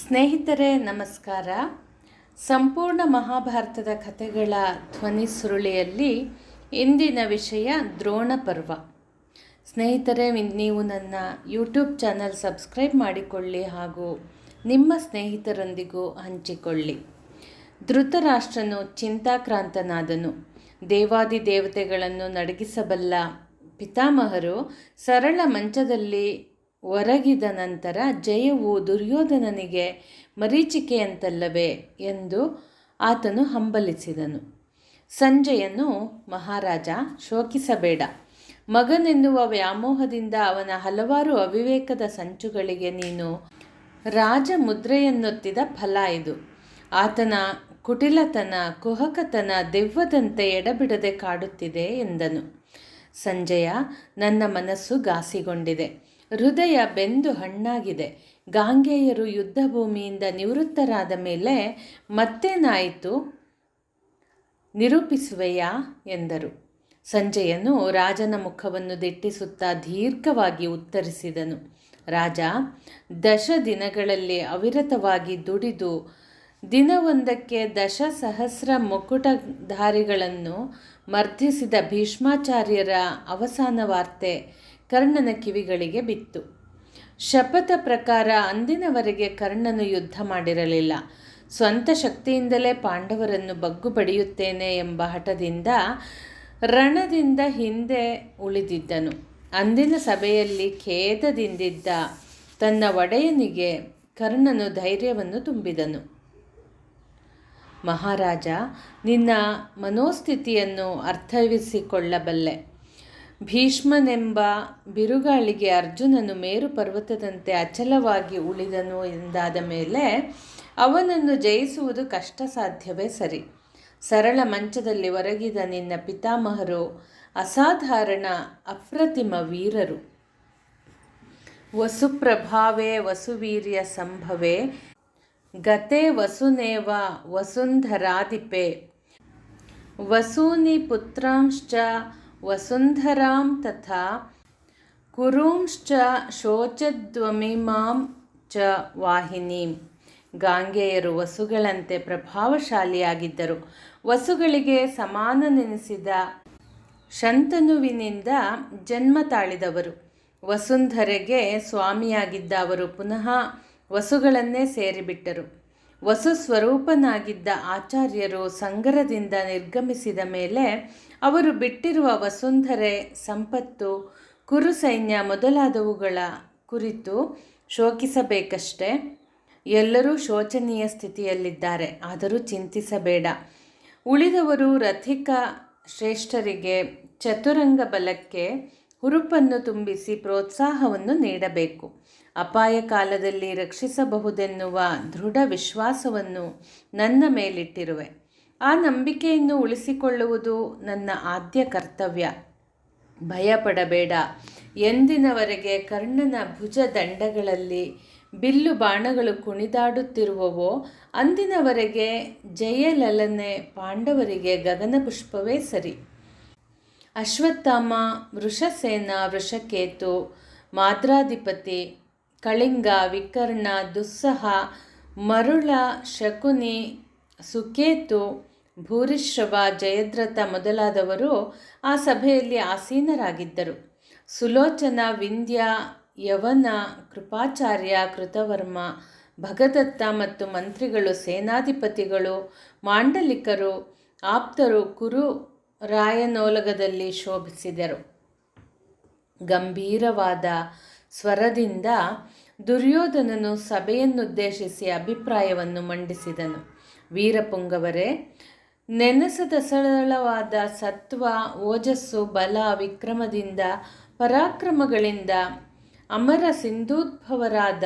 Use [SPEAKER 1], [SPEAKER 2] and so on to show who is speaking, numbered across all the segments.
[SPEAKER 1] ಸ್ನೇಹಿತರೆ, ನಮಸ್ಕಾರ. ಸಂಪೂರ್ಣ ಮಹಾಭಾರತದ ಕಥೆಗಳ ಧ್ವನಿ ಸುರುಳಿಯಲ್ಲಿ ಇಂದಿನ ವಿಷಯ ದ್ರೋಣ ಪರ್ವ. ಸ್ನೇಹಿತರೆ ನೀವು ನನ್ನ ಯೂಟ್ಯೂಬ್ ಚಾನಲ್ ಸಬ್ಸ್ಕ್ರೈಬ್ ಮಾಡಿಕೊಳ್ಳಿ ಹಾಗೂ ನಿಮ್ಮ ಸ್ನೇಹಿತರೊಂದಿಗೂ ಹಂಚಿಕೊಳ್ಳಿ. ಧೃತರಾಷ್ಟ್ರನು ಚಿಂತಾಕ್ರಾಂತನಾದನು. ದೇವಾದಿ ದೇವತೆಗಳನ್ನು ನಡಗಿಸಬಲ್ಲ ಪಿತಾಮಹರು ಸರಳ ಮಂಚದಲ್ಲಿ ಒರಗಿದ ನಂತರ ಜಯವು ದುರ್ಯೋಧನನಿಗೆ ಮರೀಚಿಕೆಯಂತಲ್ಲವೇ ಎಂದು ಆತನು ಹಂಬಲಿಸಿದನು. ಸಂಜಯನು ಮಹಾರಾಜ ಶೋಕಿಸಬೇಡ. ಮಗನೆನ್ನುವ ವ್ಯಾಮೋಹದಿಂದ ಅವನ ಹಲವಾರು ಅವಿವೇಕದ ಸಂಚುಗಳಿಗೆ ನೀನು ರಾಜ ಮುದ್ರೆಯನ್ನೊತ್ತಿದ ಫಲ ಇದು. ಆತನ ಕುಟಿಲತನ, ಕುಹಕತನ ದೆವ್ವದಂತೆ ಎಡಬಿಡದೆ ಕಾಡುತ್ತಿದೆ ಎಂದನು. ಸಂಜಯ ನನ್ನ ಮನಸ್ಸು ಘಾಸಿಗೊಂಡಿದೆ. ಹೃದಯ ಬೆಂದು ಹಣ್ಣಾಗಿದೆ. ಗಾಂಗೆಯರು ಯುದ್ಧ ಭೂಮಿಯಿಂದ ನಿವೃತ್ತರಾದ ಮೇಲೆ ಮತ್ತೇನಾಯಿತು? ನಿರೂಪಿಸುವೆಯಾ? ಎಂದರು. ಸಂಜೆಯನು ರಾಜನ ಮುಖವನ್ನು ದಿಟ್ಟಿಸುತ್ತಾ ದೀರ್ಘವಾಗಿ ಉತ್ತರಿಸಿದನು. ರಾಜ ದಶ ದಿನಗಳಲ್ಲಿ ಅವಿರತವಾಗಿ ದುಡಿದು ದಿನವೊಂದಕ್ಕೆ ದಶ ಸಹಸ್ರ ಮುಕುಟಧಾರಿಗಳನ್ನು ಮರ್ಧಿಸಿದ ಭೀಷ್ಮಾಚಾರ್ಯರ ಅವಸಾನ ವಾರ್ತೆ ಕರ್ಣನ ಕಿವಿಗಳಿಗೆ ಬಿತ್ತು. ಶಪಥ ಪ್ರಕಾರ ಅಂದಿನವರೆಗೆ ಕರ್ಣನು ಯುದ್ಧ ಮಾಡಿರಲಿಲ್ಲ. ಸ್ವಂತ ಶಕ್ತಿಯಿಂದಲೇ ಪಾಂಡವರನ್ನು ಬಗ್ಗು ಪಡೆಯುತ್ತೇನೆ ಎಂಬ ಹಠದಿಂದ ರಣದಿಂದ ಹಿಂದೆ ಉಳಿದಿದ್ದನು. ಅಂದಿನ ಸಭೆಯಲ್ಲಿ ಖೇದದಿಂದಿದ್ದ ತನ್ನ ಒಡೆಯನಿಗೆ ಕರ್ಣನು ಧೈರ್ಯವನ್ನು ತುಂಬಿದನು. ಮಹಾರಾಜ, ನಿನ್ನ ಮನೋಸ್ಥಿತಿಯನ್ನು ಅರ್ಥೈಸಿಕೊಳ್ಳಬಲ್ಲೆ. ಭೀಷ್ಮನೆಂಬ ಬಿರುಗಾಳಿಗೆ ಅರ್ಜುನನು ಮೇರು ಪರ್ವತದಂತೆ ಅಚಲವಾಗಿ ಉಳಿದನು ಎಂದಾದ ಮೇಲೆ ಅವನನ್ನು ಜಯಿಸುವುದು ಕಷ್ಟ ಸಾಧ್ಯವೇ ಸರಿ. ಸರಳ ಮಂಚದಲ್ಲಿ ಒರಗಿದ ನಿನ್ನ ಪಿತಾಮಹರು ಅಸಾಧಾರಣ ಅಪ್ರತಿಮ ವೀರರು. ವಸುಪ್ರಭಾವೇ ವಸುವೀರ್ಯ ಸಂಭವೇ, ಗತೆ ವಸುನೇವ ವಸುಂಧರಾಧಿಪೆ. ವಸೂನಿ ಪುತ್ರಾಂಶ್ಚ ವಸುಂಧರಾಂ ತಥಾ ಕುರುಂಶ್ಚ ಶೋಚದ್ವಮಿಮಾಂ ಚ ವಾಹಿನೀಂ. ಗಾಂಗೆಯರು ವಸುಗಳಂತೆ ಪ್ರಭಾವಶಾಲಿಯಾಗಿದ್ದರು. ವಸುಗಳಿಗೆ ಸಮಾನನೆನಿಸಿದ ಶಂತನುವಿನಿಂದ ಜನ್ಮ ತಾಳಿದವರು. ವಸುಂಧರೆಗೆ ಸ್ವಾಮಿಯಾಗಿದ್ದ ಅವರು ಪುನಃ ವಸುಗಳನ್ನೇ ಸೇರಿಬಿಟ್ಟರು. ವಸು ಸ್ವರೂಪನಾಗಿದ್ದ ಆಚಾರ್ಯರು ಸಂಗರದಿಂದ ನಿರ್ಗಮಿಸಿದ ಮೇಲೆ ಅವರು ಬಿಟ್ಟಿರುವ ವಸುಂಧರೆ, ಸಂಪತ್ತು ಕುರು ಸೈನ್ಯ ಮೊದಲಾದವುಗಳ ಕುರಿತು ಶೋಕಿಸಬೇಕಷ್ಟೆ. ಎಲ್ಲರೂ ಶೋಚನೀಯ ಸ್ಥಿತಿಯಲ್ಲಿದ್ದಾರೆ, ಆದರೂ ಚಿಂತಿಸಬೇಡ. ಉಳಿದವರು ರಥಿಕ ಶ್ರೇಷ್ಠರಿಗೆ, ಚತುರಂಗ ಬಲಕ್ಕೆ ಹುರುಪನ್ನು ತುಂಬಿಸಿ ಪ್ರೋತ್ಸಾಹವನ್ನು ನೀಡಬೇಕು. ಅಪಾಯ ಕಾಲದಲ್ಲಿ ರಕ್ಷಿಸಬಹುದೆನ್ನುವ ದೃಢ ವಿಶ್ವಾಸವನ್ನು ನನ್ನ ಮೇಲಿಟ್ಟಿರುವೆ. ಆ ನಂಬಿಕೆಯನ್ನು ಉಳಿಸಿಕೊಳ್ಳುವುದು ನನ್ನ ಆದ್ಯ ಕರ್ತವ್ಯ. ಭಯಪಡಬೇಡ. ಎಂದಿನವರೆಗೆ ಕರ್ಣನ ಭುಜ ದಂಡಗಳಲ್ಲಿ ಬಿಲ್ಲು ಬಾಣಗಳು ಕುಣಿದಾಡುತ್ತಿರುವವೋ, ಅಂದಿನವರೆಗೆ ಜಯಲಲನೆ ಪಾಂಡವರಿಗೆ ಗಗನಪುಷ್ಪವೇ ಸರಿ. ಅಶ್ವತ್ಥಾಮ, ವೃಷಸೇನ, ವೃಷಕೇತು, ಮಾದ್ರಾಧಿಪತಿ ಕಳಿಂಗ, ವಿಕರ್ಣ, ದುಸ್ಸಹ, ಮರುಳ, ಶಕುನಿ, ಸುಕೇತು, ಭೂರಿಶ್ರವ, ಜಯದ್ರಥ ಮೊದಲಾದವರು ಆ ಸಭೆಯಲ್ಲಿ ಆಸೀನರಾಗಿದ್ದರು. ಸುಲೋಚನ ವಿಂಧ್ಯ ಯವನ, ಕೃಪಾಚಾರ್ಯ, ಕೃತವರ್ಮ, ಭಗದತ್ತ ಮತ್ತು ಮಂತ್ರಿಗಳು, ಸೇನಾಧಿಪತಿಗಳು, ಮಾಂಡಲಿಕರು, ಆಪ್ತರು, ಕುರು ರಾಯನೋಲಗದಲ್ಲಿ ಶೋಭಿಸಿದರು. ಗಂಭೀರವಾದ ಸ್ವರದಿಂದ ದುರ್ಯೋಧನನು ಸಭೆಯನ್ನುದ್ದೇಶಿಸಿ ಅಭಿಪ್ರಾಯವನ್ನು ಮಂಡಿಸಿದನು. ವೀರಪುಂಗವರೇ, ನೆನೆಸದ ಸರಳವಾದ ಸತ್ವ, ಓಜಸ್ಸು, ಬಲ, ವಿಕ್ರಮದಿಂದ, ಪರಾಕ್ರಮಗಳಿಂದ ಅಮರ ಸಿಂಧೂದ್ಭವರಾದ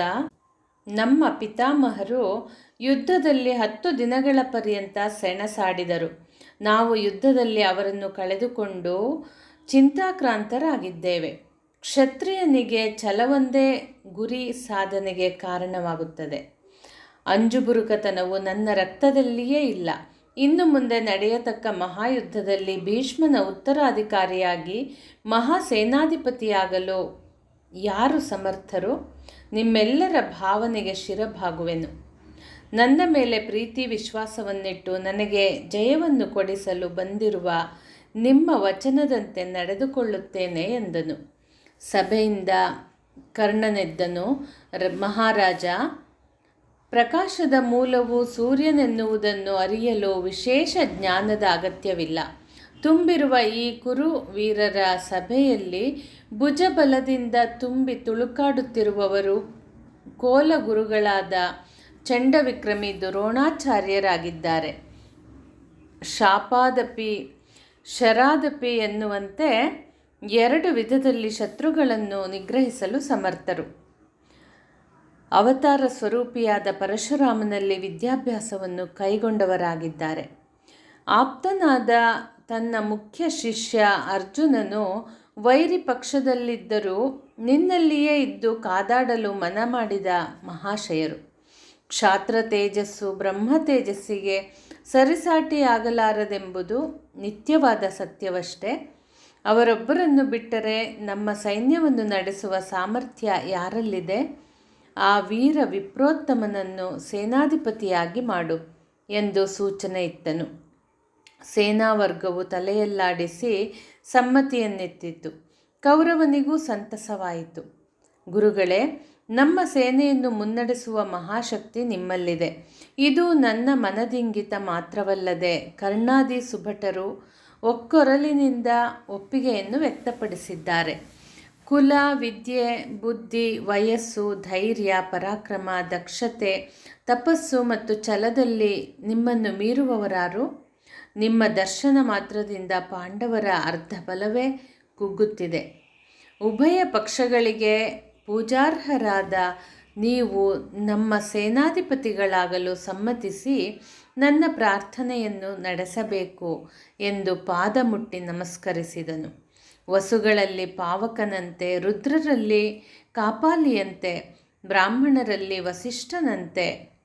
[SPEAKER 1] ನಮ್ಮ ಪಿತಾಮಹರು ಯುದ್ಧದಲ್ಲಿ ಹತ್ತು ದಿನಗಳ ಪರ್ಯಂತ ಸೆಣಸಾಡಿದರು. ನಾವು ಯುದ್ಧದಲ್ಲಿ ಅವರನ್ನು ಕಳೆದುಕೊಂಡು ಚಿಂತಾಕ್ರಾಂತರಾಗಿದ್ದೇವೆ. ಕ್ಷತ್ರಿಯನಿಗೆ ಛಲವೊಂದೇ ಗುರಿ ಸಾಧನೆಗೆ ಕಾರಣವಾಗುತ್ತದೆ. ಅಂಜುಬುರುಕತನವು ನನ್ನ ರಕ್ತದಲ್ಲಿಯೇ ಇಲ್ಲ. ಇನ್ನು ಮುಂದೆ ನಡೆಯತಕ್ಕ ಮಹಾಯುದ್ಧದಲ್ಲಿ ಭೀಷ್ಮನ ಉತ್ತರಾಧಿಕಾರಿಯಾಗಿ ಮಹಾ ಸೇನಾಧಿಪತಿಯಾಗಲು ಯಾರು ಸಮರ್ಥರು? ನಿಮ್ಮೆಲ್ಲರ ಭಾವನೆಗೆ ಶಿರಭಾಗುವೆನು. ನನ್ನ ಮೇಲೆ ಪ್ರೀತಿ ವಿಶ್ವಾಸವನ್ನಿಟ್ಟು ನನಗೆ ಜಯವನ್ನು ಕೊಡಿಸಲು ಬಂದಿರುವ ನಿಮ್ಮ ವಚನದಂತೆ ನಡೆದುಕೊಳ್ಳುತ್ತೇನೆ ಎಂದನು. ಸಭೆಯಿಂದ ಕರ್ಣನೆದ್ದನು ಮಹಾರಾಜ, ಪ್ರಕಾಶದ ಮೂಲವು ಸೂರ್ಯನೆನ್ನುವುದನ್ನು ಅರಿಯಲು ವಿಶೇಷ ಜ್ಞಾನದ ಅಗತ್ಯವಿಲ್ಲ. ತುಂಬಿರುವ ಈ ಕುರು ವೀರರ ಸಭೆಯಲ್ಲಿ ಭುಜಬಲದಿಂದ ತುಂಬಿ ತುಳುಕಾಡುತ್ತಿರುವವರು ಕೋಲಗುರುಗಳಾದ ಚಂಡವಿಕ್ರಮಿ ದ್ರೋಣಾಚಾರ್ಯರಾಗಿದ್ದಾರೆ. ಶಾಪಾದಪಿ, ಶರಾದಪಿ ಎನ್ನುವಂತೆ ಎರಡು ವಿಧದಲ್ಲಿ ಶತ್ರುಗಳನ್ನು ನಿಗ್ರಹಿಸಲು ಸಮರ್ಥರು. ಅವತಾರ ಸ್ವರೂಪಿಯಾದ ಪರಶುರಾಮನಲ್ಲಿ ವಿದ್ಯಾಭ್ಯಾಸವನ್ನು ಕೈಗೊಂಡವರಾಗಿದ್ದಾರೆ. ಆಪ್ತನಾದ ತನ್ನ ಮುಖ್ಯ ಶಿಷ್ಯ ಅರ್ಜುನನು ವೈರಿ ಪಕ್ಷದಲ್ಲಿದ್ದರೂ ನಿನ್ನಲ್ಲಿಯೇ ಇದ್ದು ಕಾದಾಡಲು ಮನ ಮಾಡಿದ ಮಹಾಶಯರು. ಕ್ಷಾತ್ರ ತೇಜಸ್ಸು ಬ್ರಹ್ಮ ತೇಜಸ್ಸಿಗೆ ಸರಿಸಾಟಿಯಾಗಲಾರದೆಂಬುದು ನಿತ್ಯವಾದ ಸತ್ಯವಷ್ಟೇ. ಅವರೊಬ್ಬರನ್ನು ಬಿಟ್ಟರೆ ನಮ್ಮ ಸೈನ್ಯವನ್ನು ನಡೆಸುವ ಸಾಮರ್ಥ್ಯ ಯಾರಲ್ಲಿದೆ? ಆ ವೀರ ವಿಪ್ರೋತ್ತಮನನ್ನು ಸೇನಾಧಿಪತಿಯಾಗಿ ಮಾಡು ಎಂದು ಸೂಚನೆ ಇತ್ತನು. ಸೇನಾವರ್ಗವು ತಲೆಯಲ್ಲಾಡಿಸಿ ಸಮ್ಮತಿಯನ್ನೆತ್ತಿತು. ಕೌರವನಿಗೂ ಸಂತಸವಾಯಿತು. ಗುರುಗಳೇ, ನಮ್ಮ ಸೇನೆಯನ್ನು ಮುನ್ನಡೆಸುವ ಮಹಾಶಕ್ತಿ ನಿಮ್ಮಲ್ಲಿದೆ. ಇದು ನನ್ನ ಮನದಿಂಗಿತ ಮಾತ್ರವಲ್ಲದೆ ಕರ್ಣಾದಿ ಸುಭಟರು ಒಕ್ಕೊರಲಿನಿಂದ ಒಪ್ಪಿಗೆಯನ್ನು ವ್ಯಕ್ತಪಡಿಸಿದ್ದಾರೆ. ಕುಲ, ವಿದ್ಯೆ, ಬುದ್ಧಿ, ವಯಸ್ಸು, ಧೈರ್ಯ, ಪರಾಕ್ರಮ, ದಕ್ಷತೆ, ತಪಸ್ಸು ಮತ್ತು ಛಲದಲ್ಲಿ ನಿಮ್ಮನ್ನು ಮೀರುವವರಾರು. ನಿಮ್ಮ ದರ್ಶನ ಮಾತ್ರದಿಂದ ಪಾಂಡವರ ಅರ್ಧ ಬಲವೇ ಕುಗ್ಗುತ್ತಿದೆ. ಉಭಯ ಪಕ್ಷಗಳಿಗೆ ಪೂಜಾರ್ಹರಾದ ನೀವು ನಮ್ಮ ಸೇನಾಧಿಪತಿಗಳಾಗಲು ಸಮ್ಮತಿಸಿ ನನ್ನ ಪ್ರಾರ್ಥನೆಯನ್ನು ನಡೆಸಬೇಕು ಎಂದು ಪಾದ ನಮಸ್ಕರಿಸಿದನು. ವಸುಗಳಲ್ಲಿ ಪಾವಕನಂತೆ, ರುದ್ರರಲ್ಲಿ ಕಾಪಾಲಿಯಂತೆ, ಬ್ರಾಹ್ಮಣರಲ್ಲಿ ವಸಿಷ್ಠನಂತೆ,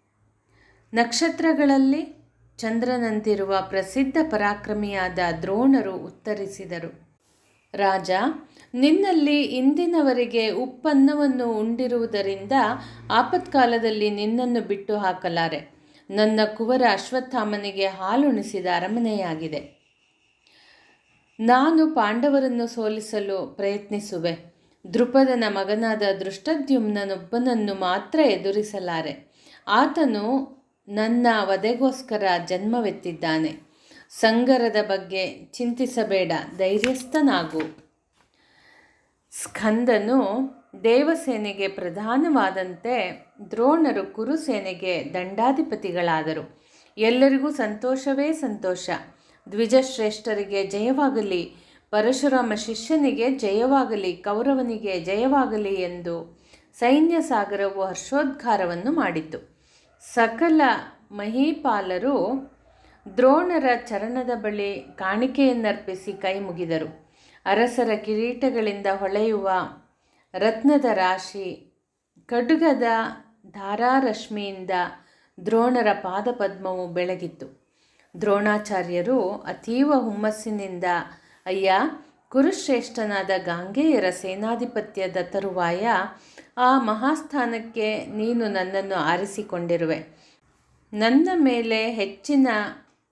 [SPEAKER 1] ನಕ್ಷತ್ರಗಳಲ್ಲಿ ಚಂದ್ರನಂತಿರುವ ಪ್ರಸಿದ್ಧ ಪರಾಕ್ರಮಿಯಾದ ದ್ರೋಣರು ಉತ್ತರಿಸಿದರು. ರಾಜ ನಿನ್ನಲ್ಲಿ ಇಂದಿನವರೆಗೆ ಉಪ್ಪನ್ನವನ್ನು ಉಂಡಿರುವುದರಿಂದ ಆಪತ್ಕಾಲದಲ್ಲಿ ನಿನ್ನನ್ನು ಬಿಟ್ಟು ಹಾಕಲಾರೆ. ನನ್ನ ಕುವರ ಅಶ್ವತ್ಥಾಮನಿಗೆ ಹಾಲುಣಿಸಿದ ಅರಮನೆಯಾಗಿದೆ. ನಾನು ಪಾಂಡವರನ್ನು ಸೋಲಿಸಲು ಪ್ರಯತ್ನಿಸುವೆ. ದೃಪದನ ಮಗನಾದ ದೃಷ್ಟದ್ಯುಮ್ನನೊಬ್ಬನನ್ನು ಮಾತ್ರ ಎದುರಿಸಲಾರೆ. ಆತನು ನನ್ನ ವಧೆಗೋಸ್ಕರ ಜನ್ಮವೆತ್ತಿದ್ದಾನೆ. ಸಂಗರದ ಬಗ್ಗೆ ಚಿಂತಿಸಬೇಡ, ಧೈರ್ಯಸ್ಥನಾಗು. ಸ್ಕಂದನು ದೇವಸೇನೆಗೆ ಪ್ರಧಾನವಾದಂತೆ ದ್ರೋಣರು ಕುರುಸೇನೆಗೆ ದಂಡಾಧಿಪತಿಗಳಾದರು. ಎಲ್ಲರಿಗೂ ಸಂತೋಷವೇ ಸಂತೋಷ. ದ್ವಿಜಶ್ರೇಷ್ಠರಿಗೆ ಜಯವಾಗಲಿ, ಪರಶುರಾಮ ಶಿಷ್ಯನಿಗೆ ಜಯವಾಗಲಿ, ಕೌರವನಿಗೆ ಜಯವಾಗಲಿ ಎಂದು ಸೈನ್ಯ ಸಾಗರವು ಹರ್ಷೋದ್ಗಾರವನ್ನು ಮಾಡಿತು ಸಕಲ ಮಹೀಪಾಲರು ದ್ರೋಣರ ಚರಣದ ಬಳಿ ಕಾಣಿಕೆಯನ್ನರ್ಪಿಸಿ ಕೈ ಮುಗಿದರು. ಅರಸರ ಕಿರೀಟಗಳಿಂದ ಹೊಳೆಯುವ ರತ್ನದ ರಾಶಿ. ಖಡ್ಗದ ಧಾರಾರಶ್ಮಿಯಿಂದ ದ್ರೋಣರ ಪಾದಪದ್ಮವು ಬೆಳಗಿತ್ತು. ದ್ರೋಣಾಚಾರ್ಯರು ಅತೀವ ಹುಮ್ಮಸ್ಸಿನಿಂದ, ಅಯ್ಯ, ಕುರುಶ್ರೇಷ್ಠನಾದ ಗಾಂಗೆಯರ ಸೇನಾಧಿಪತ್ಯದ ತರುವಾಯ ಆ ಮಹಾಸ್ಥಾನಕ್ಕೆ ನೀನು ನನ್ನನ್ನು ಆರಿಸಿಕೊಂಡಿರುವೆ. ನನ್ನ ಮೇಲೆ ಹೆಚ್ಚಿನ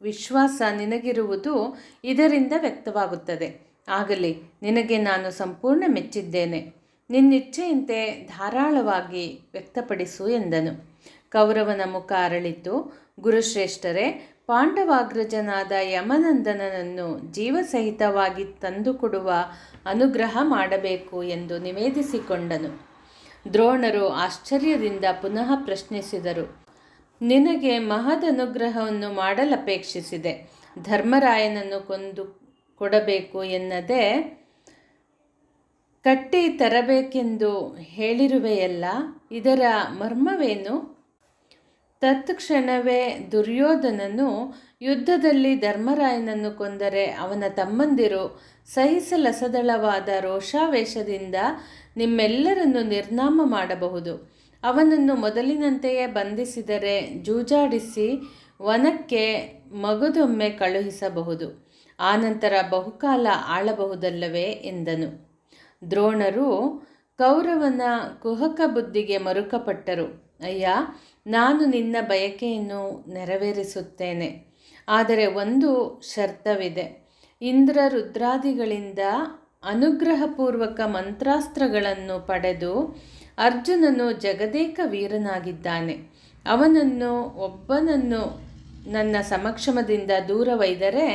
[SPEAKER 1] ವಿಶ್ವಾಸ ನಿನಗಿರುವುದು ಇದರಿಂದ ವ್ಯಕ್ತವಾಗುತ್ತದೆ. ಆಗಲಿ, ನಿನಗೆ ನಾನು ಸಂಪೂರ್ಣ ಮೆಚ್ಚಿದ್ದೇನೆ. ನಿನ್ನಿಚ್ಛೆಯಂತೆ ಧಾರಾಳವಾಗಿ ವ್ಯಕ್ತಪಡಿಸು ಎಂದನು. ಕೌರವನ ಮುಖ ಅರಳಿತು. ಗುರುಶ್ರೇಷ್ಠರೇ, ಪಾಂಡವಾಗ್ರಜನಾದ ಯಮನಂದನನನ್ನು ಜೀವಸಹಿತವಾಗಿ ತಂದುಕೊಡುವ ಅನುಗ್ರಹ ಮಾಡಬೇಕು ಎಂದು ನಿವೇದಿಸಿಕೊಂಡನು. ದ್ರೋಣರು ಆಶ್ಚರ್ಯದಿಂದ ಪುನಃ ಪ್ರಶ್ನಿಸಿದರು. ನಿನಗೆ ಮಹದನುಗ್ರಹವನ್ನು ಮಾಡಲಪೇಕ್ಷಿಸಿದೆ. ಧರ್ಮರಾಯನನ್ನು ಕೊಂದು ಕೊಡಬೇಕು ಎನ್ನದೆ ಕಟ್ಟಿ ತರಬೇಕೆಂದು ಹೇಳಿರುವೆಯಲ್ಲ, ಇದರ ಮರ್ಮವೇನು? ತತ್ಕ್ಷಣವೇ ದುರ್ಯೋಧನನು ಯುದ್ಧದಲ್ಲಿ ಧರ್ಮರಾಯನನ್ನು ಕೊಂದರೆ ಅವನ ತಮ್ಮಂದಿರು ಸಹಿಸಲಸದಳವಾದ ರೋಷಾವೇಶದಿಂದ ನಿಮ್ಮೆಲ್ಲರನ್ನು ನಿರ್ನಾಮ ಮಾಡಬಹುದು. ಅವನನ್ನು ಮೊದಲಿನಂತೆಯೇ ಬಂಧಿಸಿದರೆ ಜೂಜಾಡಿಸಿ ವನಕ್ಕೆ ಮಗದೊಮ್ಮೆ ಕಳುಹಿಸಬಹುದು. ಆನಂತರ ಬಹುಕಾಲ ಆಳಬಹುದಲ್ಲವೇ ಎಂದನು. ದ್ರೋಣರು ಕೌರವನ ಕುಹಕ ಬುದ್ಧಿಗೆ ಮರುಕಪಟ್ಟರು. ಅಯ್ಯ, ನಾನು ನಿನ್ನ ಬಯಕೆಯನ್ನು ನೆರವೇರಿಸುತ್ತೇನೆ. ಆದರೆ ಒಂದು ಶರ್ತವಿದೆ ಇಂದ್ರ ರುದ್ರಾದಿಗಳಿಂದ ಅನುಗ್ರಹಪೂರ್ವಕ ಮಂತ್ರಾಸ್ತ್ರಗಳನ್ನು ಪಡೆದು ಅರ್ಜುನನು ಜಗದೇಕ ವೀರನಾಗಿದ್ದಾನೆ. ಅವನನ್ನು, ಒಬ್ಬನನ್ನು ನನ್ನ ಸಮಕ್ಷಮದಿಂದ ದೂರವೈದರೆ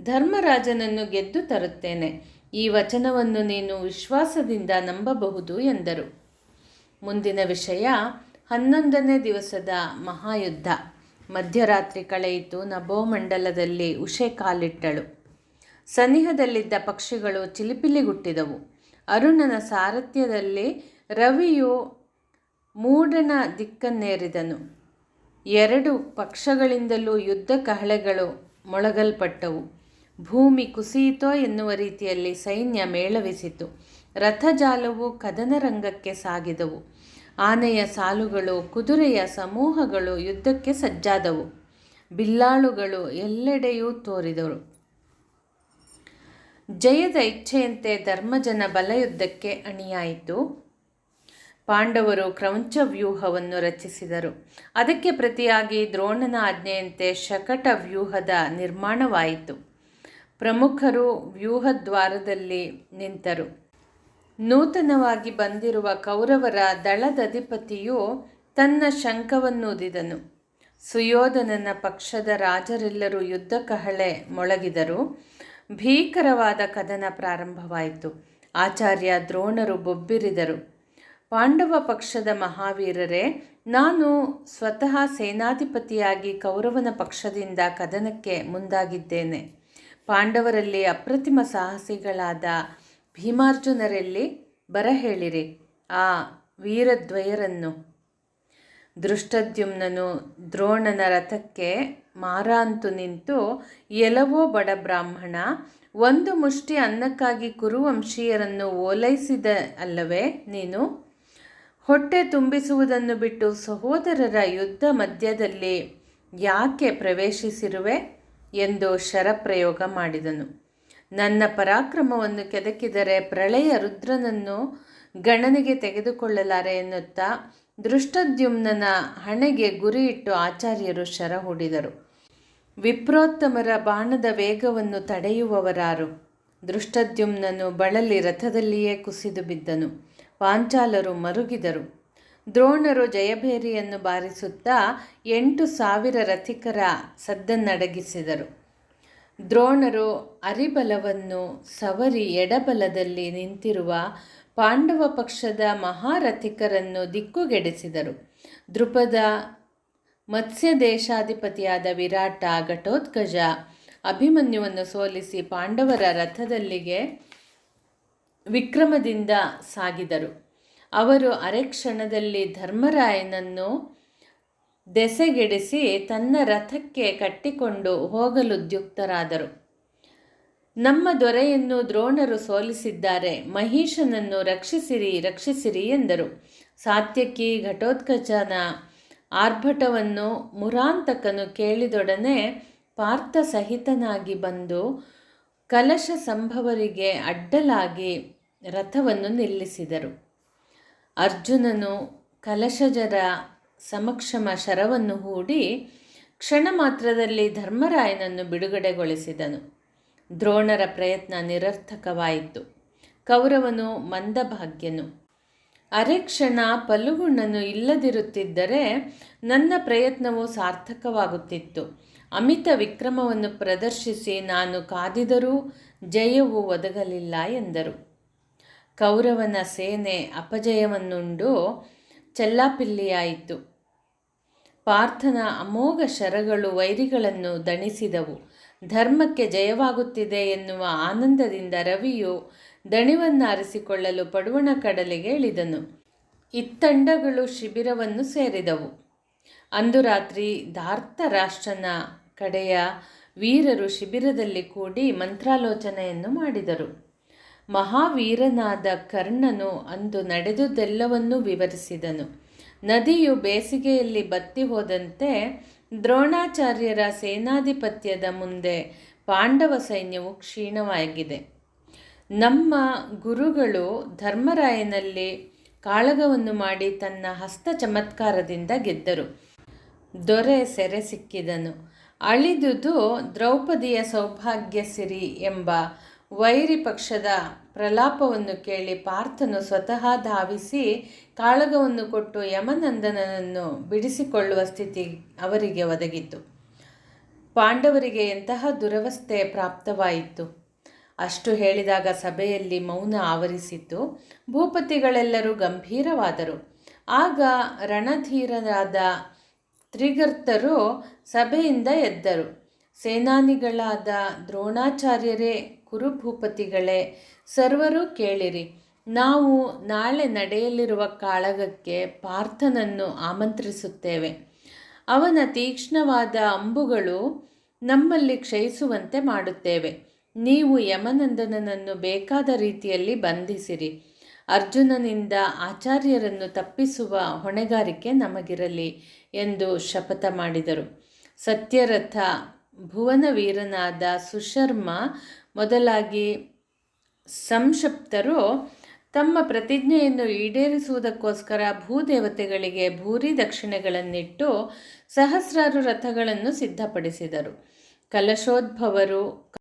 [SPEAKER 1] ಧರ್ಮರಾಜನನ್ನು ಗೆದ್ದು ತರುತ್ತೇನೆ. ಈ ವಚನವನ್ನು ನೀನು ವಿಶ್ವಾಸದಿಂದ ನಂಬಬಹುದು ಎಂದರು. ಮುಂದಿನ ವಿಷಯ, ಹನ್ನೊಂದನೇ ದಿವಸದ ಮಹಾಯುದ್ಧ. ಮಧ್ಯರಾತ್ರಿ ಕಳೆಯಿತು ನಭೋಮಂಡಲದಲ್ಲಿ ಉಷೆ ಕಾಲಿಟ್ಟಳು. ಸನಿಹದಲ್ಲಿದ್ದ ಪಕ್ಷಿಗಳು ಚಿಲಿಪಿಲಿಗುಟ್ಟಿದವು. ಅರುಣನ ಸಾರಥ್ಯದಲ್ಲಿ ರವಿಯು ಮೂಡನ ದಿಕ್ಕನ್ನೇರಿದನು. ಎರಡು ಪಕ್ಷಗಳಿಂದಲೂ ಯುದ್ಧ ಕಹಳೆಗಳು ಮೊಳಗಲ್ಪಟ್ಟವು. ಭೂಮಿ ಕುಸಿಯಿತೋ ಎನ್ನುವ ರೀತಿಯಲ್ಲಿ ಸೈನ್ಯ ಮೇಳವಿಸಿತು. ರಥಜಾಲವು ಕದನರಂಗಕ್ಕೆ ಸಾಗಿದವು. ಆನೆಯ ಸಾಲುಗಳು, ಕುದುರೆಯ ಸಮೂಹಗಳು ಯುದ್ಧಕ್ಕೆ ಸಜ್ಜಾದವು. ಬಿಲ್ಲಾಳುಗಳು ಎಲ್ಲೆಡೆಯೂ ತೋರಿದರು. ಜಯದ ಇಚ್ಛೆಯಂತೆ ಧರ್ಮಜನ ಬಲಯುದ್ಧಕ್ಕೆ ಅಣಿಯಾಯಿತು. ಪಾಂಡವರು ಕ್ರೌಂಚ ವ್ಯೂಹವನ್ನು ರಚಿಸಿದರು. ಅದಕ್ಕೆ ಪ್ರತಿಯಾಗಿ ದ್ರೋಣನ ಆಜ್ಞೆಯಂತೆ ಶಕಟ ವ್ಯೂಹದ ನಿರ್ಮಾಣವಾಯಿತು. ಪ್ರಮುಖರು ವ್ಯೂಹದ್ವಾರದಲ್ಲಿ ನಿಂತರು. ನೂತನವಾಗಿ ಬಂದಿರುವ ಕೌರವರ ದಳದಧಿಪತಿಯು ತನ್ನ ಶಂಖವನ್ನೂದಿದನು. ಸುಯೋಧನನ ಪಕ್ಷದ ರಾಜರೆಲ್ಲರೂ ಯುದ್ಧ ಕಹಳೆ ಮೊಳಗಿದರು. ಭೀಕರವಾದ ಕದನ ಪ್ರಾರಂಭವಾಯಿತು. ಆಚಾರ್ಯ ದ್ರೋಣರು ಬೊಬ್ಬಿರಿದರು. ಪಾಂಡವ ಪಕ್ಷದ ಮಹಾವೀರರೇ, ನಾನು ಸ್ವತಃ ಸೇನಾಧಿಪತಿಯಾಗಿ ಕೌರವನ ಪಕ್ಷದಿಂದ ಕದನಕ್ಕೆ ಮುಂದಾಗಿದ್ದೇನೆ. ಪಾಂಡವರಲ್ಲಿ ಅಪ್ರತಿಮ ಸಾಹಸಿಗಳಾದ ಭೀಮಾರ್ಜುನರಲ್ಲಿ ಬರಹೇಳಿರಿ ಆ ವೀರದ್ವಯರನ್ನು. ದೃಷ್ಟದ್ಯುಮ್ನನು ದ್ರೋಣನ ರಥಕ್ಕೆ ಮಾರಾಂತು ನಿಂತು ಎಲವೋ ಬಡ ಬ್ರಾಹ್ಮಣ, ಒಂದು ಮುಷ್ಟಿ ಅನ್ನಕ್ಕಾಗಿ ಕುರುವಂಶೀಯರನ್ನು ಓಲೈಸಿದ ಅಲ್ಲವೇ ನೀನು? ಹೊಟ್ಟೆ ತುಂಬಿಸುವುದನ್ನು ಬಿಟ್ಟು ಸಹೋದರರ ಯುದ್ಧ ಮಧ್ಯದಲ್ಲಿ ಯಾಕೆ ಪ್ರವೇಶಿಸಿರುವೆ? ಎಂದು ಶರಪ್ರಯೋಗ ಮಾಡಿದನು. ನನ್ನ ಪರಾಕ್ರಮವನ್ನು ಕೆದಕಿದರೆ ಪ್ರಳಯ ರುದ್ರನನ್ನು ಗಣನೆಗೆ ತೆಗೆದುಕೊಳ್ಳಲಾರೆ ಎನ್ನುತ್ತಾ ದೃಷ್ಟದ್ಯುಮ್ನನ ಹಣೆಗೆ ಗುರಿಯಿಟ್ಟು ಆಚಾರ್ಯರು ಶರ ಹೂಡಿದರು. ವಿಪ್ರೋತ್ತಮರ ಬಾಣದ ವೇಗವನ್ನು ತಡೆಯುವವರಾರು. ದೃಷ್ಟದ್ಯುಮ್ನನು ಬಳಲಿ ರಥದಲ್ಲಿಯೇ ಕುಸಿದು ಬಿದ್ದನು. ಪಾಂಚಾಲರು ಮರುಗಿದರು. ದ್ರೋಣರು ಜಯಭೇರಿಯನ್ನು ಬಾರಿಸುತ್ತಾ ಎಂಟು ಸಾವಿರ ರಥಿಕರ ಸದ್ದನ್ನಡಗಿಸಿದರು. ದ್ರೋಣರು ಅರಿಬಲವನ್ನು ಸವರಿ ಎಡಬಲದಲ್ಲಿ ನಿಂತಿರುವ ಪಾಂಡವ ಪಕ್ಷದ ಮಹಾರಥಿಕರನ್ನು ದಿಕ್ಕುಗೆಡಿಸಿದರು. ದೃಪದ ಮತ್ಸ್ಯ ದೇಶಾಧಿಪತಿಯಾದ ವಿರಾಟ ಘಟೋತ್ಕಜ ಅಭಿಮನ್ಯುವನ್ನು ಸೋಲಿಸಿ ಪಾಂಡವರ ರಥದಲ್ಲಿಗೆ ವಿಕ್ರಮದಿಂದ ಸಾಗಿದರು. ಅವರು ಅರೆಕ್ಷಣದಲ್ಲಿ ಧರ್ಮರಾಯನನ್ನು ದೆಸೆಗೆಡಿಸಿ ತನ್ನ ರಥಕ್ಕೆ ಕಟ್ಟಿಕೊಂಡು ಹೋಗಲುದ್ಯುಕ್ತರಾದರು. ನಮ್ಮ ದೊರೆಯನ್ನು ದ್ರೋಣರು ಸೋಲಿಸಿದ್ದಾರೆ ಮಹಿಷನನ್ನು ರಕ್ಷಿಸಿರಿ ರಕ್ಷಿಸಿರಿ ಎಂದರು. ಸಾತ್ಯಕಿ ಘಟೋತ್ಕಚನ ಆರ್ಭಟವನ್ನು ಮುರಾಂತಕನು ಕೇಳಿದೊಡನೆ ಪಾರ್ಥ ಸಹಿತನಾಗಿ ಬಂದು ಕಲಶ ಸಂಭವರಿಗೆ ಅಡ್ಡಲಾಗಿ ರಥವನ್ನು ನಿಲ್ಲಿಸಿದರು. ಅರ್ಜುನನು ಕಲಶಜರ ಸಮಕ್ಷಮ ಶರವನ್ನು ಹೂಡಿ ಕ್ಷಣ ಮಾತ್ರದಲ್ಲಿ ಧರ್ಮರಾಯನನ್ನು ಬಿಡುಗಡೆಗೊಳಿಸಿದನು. ದ್ರೋಣರ ಪ್ರಯತ್ನ ನಿರರ್ಥಕವಾಯಿತು. ಕೌರವನು ಮಂದಭಾಗ್ಯನು. ಅರೆಕ್ಷಣ ಪಲುಗುಣನು ಇಲ್ಲದಿರುತ್ತಿದ್ದರೆ ನನ್ನ ಪ್ರಯತ್ನವು ಸಾರ್ಥಕವಾಗುತ್ತಿತ್ತು. ಅಮಿತ ವಿಕ್ರಮವನ್ನು ಪ್ರದರ್ಶಿಸಿ ನಾನು ಕಾದಿದರೂ ಜಯವು ಒದಗಲಿಲ್ಲ ಎಂದರು. ಕೌರವನ ಸೇನೆ ಅಪಜಯವನ್ನುಂಡು ಚೆಲ್ಲಾಪಿಲ್ಲಿಯಾಯಿತು. ಪಾರ್ಥನ ಅಮೋಘ ಶರಗಳು ವೈರಿಗಳನ್ನು ದಣಿಸಿದವು. ಧರ್ಮಕ್ಕೆ ಜಯವಾಗುತ್ತಿದೆ ಎನ್ನುವ ಆನಂದದಿಂದ ರವಿಯು ದಣಿವನ್ನಾರಿಸಿಕೊಳ್ಳಲು ಪಡುವಣ ಕಡಲಿಗೆ ಇಳಿದನು. ಇತ್ತಂಡಗಳು ಶಿಬಿರವನ್ನು ಸೇರಿದವು. ಅಂದು ರಾತ್ರಿ ಧಾರ್ತರಾಷ್ಟ್ರನ ಕಡೆಯ ವೀರರು ಶಿಬಿರದಲ್ಲಿ ಕೂಡಿ ಮಂತ್ರಾಲೋಚನೆಯನ್ನು ಮಾಡಿದರು. ಮಹಾವೀರನಾದ ಕರ್ಣನು ಅಂದು ನಡೆದುದೆಲ್ಲವನ್ನೂ ವಿವರಿಸಿದನು. ನದಿಯು ಬೇಸಿಗೆಯಲ್ಲಿ ಬತ್ತಿ ಹೋದಂತೆ ದ್ರೋಣಾಚಾರ್ಯರ ಸೇನಾಧಿಪತ್ಯದ ಮುಂದೆ ಪಾಂಡವ ಸೈನ್ಯವು ಕ್ಷೀಣವಾಗಿದೆ. ನಮ್ಮ ಗುರುಗಳು ಧರ್ಮರಾಯನಲ್ಲಿ ಕಾಳಗವನ್ನು ಮಾಡಿ ತನ್ನ ಹಸ್ತ ಚಮತ್ಕಾರದಿಂದ ಗೆದ್ದರು. ದೊರೆ ಸೆರೆ ಸಿಕ್ಕಿದನು. ಅಳಿದುದು ದ್ರೌಪದಿಯ ಸೌಭಾಗ್ಯ ಸಿರಿ ಎಂಬ ವೈರಿ ಪಕ್ಷದ ಪ್ರಲಾಪವನ್ನು ಕೇಳಿ ಪಾರ್ಥನು ಸ್ವತಃ ಧಾವಿಸಿ ಕಾಳಗವನ್ನು ಕೊಟ್ಟು ಯಮನಂದನನನ್ನು ಬಿಡಿಸಿಕೊಳ್ಳುವ ಸ್ಥಿತಿ ಅವರಿಗೆ ಒದಗಿತು. ಪಾಂಡವರಿಗೆ ಎಂತಹ ದುರವಸ್ಥೆ ಪ್ರಾಪ್ತವಾಯಿತು? ಅಷ್ಟು ಹೇಳಿದಾಗ ಸಭೆಯಲ್ಲಿ ಮೌನ ಆವರಿಸಿತು. ಭೂಪತಿಗಳೆಲ್ಲರೂ ಗಂಭೀರವಾದರು. ಆಗ ರಣಧೀರರಾದ ತ್ರಿಗರ್ತರು ಸಭೆಯಿಂದ ಎದ್ದರು. ಸೇನಾನಿಗಳಾದ ದ್ರೋಣಾಚಾರ್ಯರೇ ಕುರುಭೂಪತಿಗಳೇ, ಸರ್ವರೂ ಕೇಳಿರಿ. ನಾವು ನಾಳೆ ನಡೆಯಲಿರುವ ಕಾಳಗಕ್ಕೆ ಪಾರ್ಥನನ್ನು ಆಮಂತ್ರಿಸುತ್ತೇವೆ. ಅವನ ತೀಕ್ಷ್ಣವಾದ ಅಂಬುಗಳು ನಮ್ಮಲ್ಲಿ ಕ್ಷಯಿಸುವಂತೆ ಮಾಡುತ್ತೇವೆ. ನೀವು ಯಮನಂದನನನ್ನು ಬೇಕಾದ ರೀತಿಯಲ್ಲಿ ಬಂಧಿಸಿರಿ. ಅರ್ಜುನನಿಂದ ಆಚಾರ್ಯರನ್ನು ತಪ್ಪಿಸುವ ಹೊಣೆಗಾರಿಕೆ ನಮಗಿರಲಿ ಎಂದು ಶಪಥ ಮಾಡಿದರು. ಸತ್ಯರಥ ಭುವನವೀರನಾದ ಸುಶರ್ಮ ಮೊದಲಾಗಿ ಸಂಕ್ಷಿಪ್ತರು ತಮ್ಮ ಪ್ರತಿಜ್ಞೆಯನ್ನು ಈಡೇರಿಸುವುದಕ್ಕೋಸ್ಕರ ಭೂದೇವತೆಗಳಿಗೆ ಭೂರಿ ದಕ್ಷಿಣೆಗಳನ್ನಿಟ್ಟು ಸಹಸ್ರಾರು ರಥಗಳನ್ನು ಸಿದ್ಧಪಡಿಸಿದರು. ಕಲಶೋದ್ಭವರು